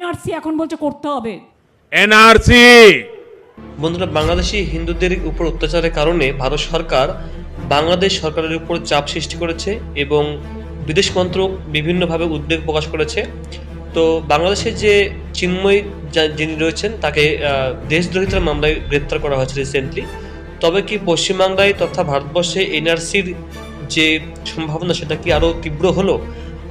NRC এখন বলছে করতে হবে। এনআরসি বন্ধুরা বাংলাদেশি হিন্দুদের উপর অত্যাচারের কারণে ভারত সরকার বাংলাদেশ সরকারের উপর চাপ সৃষ্টি করেছে এবং বিদেশ মন্ত্রক বিভিন্নভাবে উদ্বেগ প্রকাশ করেছে। তো বাংলাদেশের যে চিন্ময় যা- যিনি রয়েছেন তাকে দেশদ্রোহিতার মামলায় গ্রেপ্তার করা হয়েছে রিসেন্টলি তবে কি পশ্চিমবাংলায় তথা ভারতবর্ষে এনআরসির যে সম্ভাবনা সেটা কি আরও তীব্র হলো?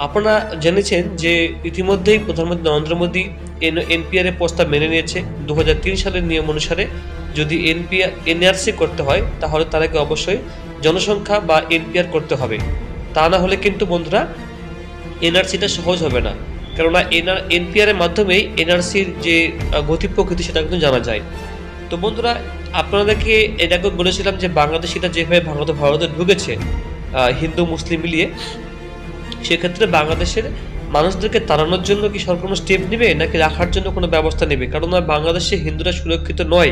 আপনারা জেনেছেন যে ইতিমধ্যেই প্রধানমন্ত্রী নরেন্দ্র মোদী এন এনপিআর এর প্রস্তাব মেনে নিয়েছে। দু হাজার তিন সালের নিয়ম অনুসারে যদি এনপিআর এনআরসি করতে হয়, তাহলে তাদেরকে অবশ্যই জনসংখ্যা বা এনপিআর করতে হবে। তা না হলে কিন্তু বন্ধুরা, এনআরসিটা সহজ হবে না। কেননা এনআর এনপিআর এর মাধ্যমেই এনআরসির যে গতি প্রকৃতি সেটা কিন্তু জানা যায়। তো বন্ধুরা, আপনাদেরকে এটাকে বলেছিলাম যে বাংলাদেশিটা যেভাবে ভারতে ভারতে ঢুকেছে হিন্দু, মুসলিম মিলিয়ে সেক্ষেত্রে বাংলাদেশের মানুষদেরকে তাড়ানোর জন্য কি সরকার কোনো স্টেপ নেবে নাকি রাখার জন্য কোনো ব্যবস্থা নেবে? কারণ বাংলাদেশে হিন্দুরা সুরক্ষিত নয়।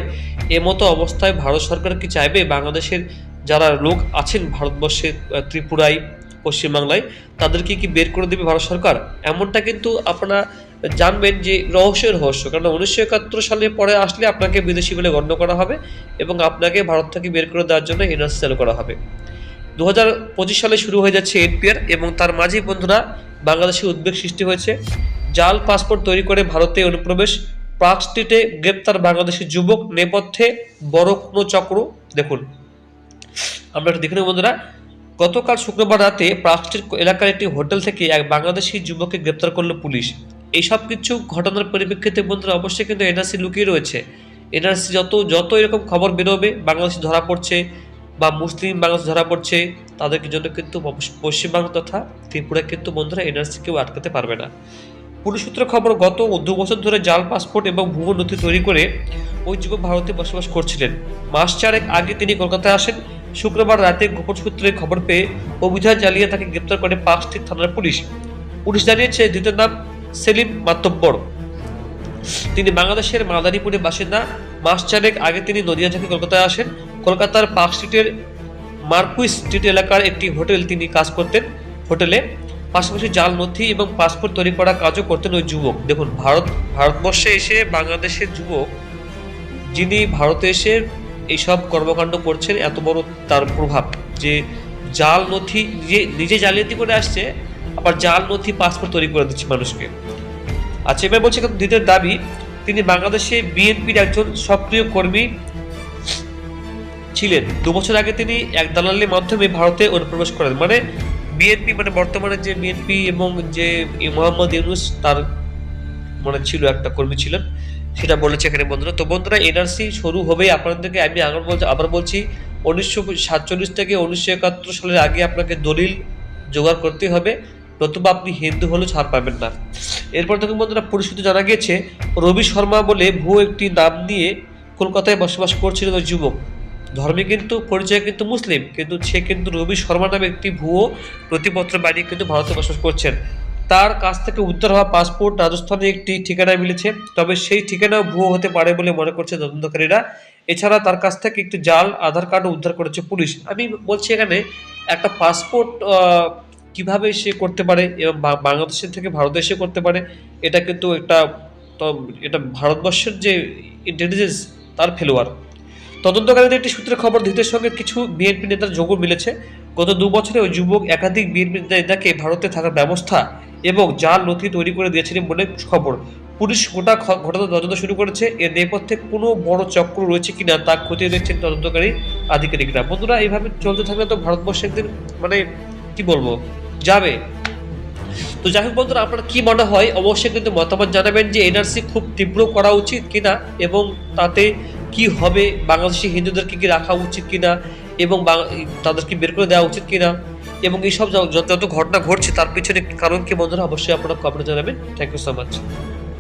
এমতো অবস্থায় ভারত সরকার কি চাইবে? বাংলাদেশের যারা লোক আছেন ভারতবর্ষে আহ, ত্রিপুরায় পশ্চিমবাংলায় তাদেরকে কি বের করে দেবে ভারত সরকার? এমনটা কিন্তু আপনারা জানবেন যে রহস্যের রহস্য। কারণ উনিশশো একাত্তর সালে পরে আসলে আপনাকে বিদেশি বলে গণ্য করা হবে এবং আপনাকে ভারত থেকে বের করে দেওয়ার জন্য এনআরসি চালু করা হবে। দু হাজার পঁচিশ সালে শুরু হয়ে যাচ্ছে এনপিআর এবং তার মাঝেই বন্ধুরা বাংলাদেশে উদ্বেগ সৃষ্টি হয়েছে। জাল পাসপোর্ট তৈরি করে ভারতে অনুপ্রবেশ, পার্ক স্ট্রিটে গ্রেপ্তার বাংলাদেশি যুবক নেপথ্যে বড় কোনো চক্র, দেখুন। আমরা একটু দেখে নেব বন্ধুরা, গতকাল শুক্রবার রাতে পার্ক স্ট্রিট এলাকার একটি হোটেল থেকে এক বাংলাদেশি যুবককে গ্রেপ্তার করল পুলিশ। এইসব কিছু ঘটনার পরিপ্রেক্ষিতে বন্ধুরা অবশ্যই কিন্তু এনআরসি লুকিয়ে রয়েছে। এনআরসি যত যত এরকম খবর বেরোবে, বাংলাদেশে ধরা পড়ছে। বা মুসলিম বাংলাদেশ ধরা পড়ছে তাদের জন্য কিন্তু পশ্চিমবাংলা তথা ত্রিপুরা কিন্তু বন্ধুরা এনআরসি কেউ আটকাতে পারবে না। পুলিশ সূত্রে খবর গত দু বছর ধরে জাল, পাসপোর্ট এবং ভুয়ো নথি তৈরি করে ওই যুবক ভারতে বসবাস করছিলেন। মাস চারেক আগে তিনি কলকাতায় আসেন। শুক্রবার রাতে গোপন সূত্রে খবর পেয়ে অভিযান চালিয়ে তাকে গ্রেপ্তার করে পাঁচটি থানার পুলিশ। পুলিশ জানিয়েছে দ্বিতীয় নাম সেলিম মাতব্বর। তিনি বাংলাদেশের মাদারীপুরের বাসিন্দা। মাস চারেক আগে তিনি নদিয়া থেকে কলকাতায় আসেন। কলকাতার পার্ক স্ট্রিটের মার্কুইস স্ট্রিট এলাকার একটি হোটেল তিনি কাজ করতেন। হোটেলে পাশাপাশি জাল নথি এবং পাসপোর্ট তৈরি করা কাজও করতেন ওই যুবক। দেখুন, ভারত, ভারতবর্ষে এসে বাংলাদেশের যুবক যিনি ভারতে এসে এইসব কর্মকাণ্ড করছেন, এত বড় তার প্রভাব যে জাল নথি নিজে নিজে জালিয়াতি করে আসছে, আবার জাল নথি পাসপোর্ট তৈরি করে দিচ্ছে মানুষকে। আচ্ছা এবার বলছে দ্বিতীয় দাবি, তিনি বাংলাদেশে বিএনপির একজন সক্রিয় কর্মী ছিলেন। দু বছর আগে তিনি এক দালালের মাধ্যমে ভারতে অনুপ্রবেশ করেন। মানে বিএনপি মানে বর্তমানে যে বিএনপি এবং যে মোহাম্মদ ইউনুস, তার মানে ছিল একটা কর্মী ছিলেন। সেটা বলেছে এখানে বন্ধুরা। তো বন্ধুরা, এনআরসি শুরু হবে আপনাদেরকে, আমি আবার বলছি আবার বলছি, উনিশশো সাতচল্লিশ থেকে উনিশশো একাত্তর সালের আগে আপনাকে দলিল জোগাড় করতে হবে। নতুবা আপনি হিন্দু হলেও ছাড় পাবেন না। এরপর থেকে বন্ধুরা, পরিস্থিতি জানা গিয়েছে, রবি শর্মা বলে ভুয়ো একটি নাম নিয়ে কলকাতায় বসবাস করছিলেন ওই যুবক। ধর্মে কিন্তু পরিচয় কিন্তু মুসলিম, কিন্তু সে কিন্তু রবি শর্মা নামে একটি ভুয়ো নথিপত্র বানিয়ে কিন্তু ভারতে বসবাস করছেন। তার কাছ থেকে উদ্ধার হওয়া পাসপোর্ট রাজস্থানে একটি ঠিকানায় মিলেছে, তবে সেই ঠিকানাও ভুয়ো হতে পারে বলে মনে করছে তদন্তকারীরা। এছাড়া তার কাছ থেকে একটি জাল, আধার কার্ডও উদ্ধার করেছে পুলিশ। আমি বলছি এখানে একটা পাসপোর্ট কীভাবে সে করতে পারে এবং বাংলাদেশের থেকে ভারতে এসে করতে পারে, এটা কিন্তু একটা এটা ভারতবর্ষের যে ইন্টেলিজেন্স তার ফেলোয়ার তদন্তকারীদের একটি সূত্রের খবর, ধৃতের সঙ্গে কিছু বিএনপি নেতার যোগ মিলেছে। গত দু বছরে ওই যুবক একাধিক বিএনপি নেতাকে ভারতে থাকার ব্যবস্থা এবং জাল নথি তৈরি করে দিয়েছিলেন বলে খবর। পুলিশ গোটা ঘটনা তদন্ত শুরু করেছে। এর নেপথ্যে কোনো বড় চক্র রয়েছে কিনা তা খতিয়ে দেখছেন তদন্তকারী আধিকারিকরা। বন্ধুরা এইভাবে চলতে থাকলে তো ভারতবর্ষ একদিন মানে কি বলব, যাবে। তো যাই হোক বন্ধুরা, আপনার কি মনে হয়? অবশ্যই কিন্তু মতামত জানাবেন যে এনআরসি খুব তীব্র করা উচিত কিনা এবং তাতে কি হবে? বাংলাদেশি হিন্দুদেরকে কি রাখা উচিত কিনা? এবং তাদেরকে বের করে দেওয়া উচিত কিনা? এবং এইসব যত যত ঘটনা ঘটছে, তার পিছনে কারণ কি বন্ধুরা? অবশ্যই আপনারা কমেন্টে জানাবেন। Thank you so much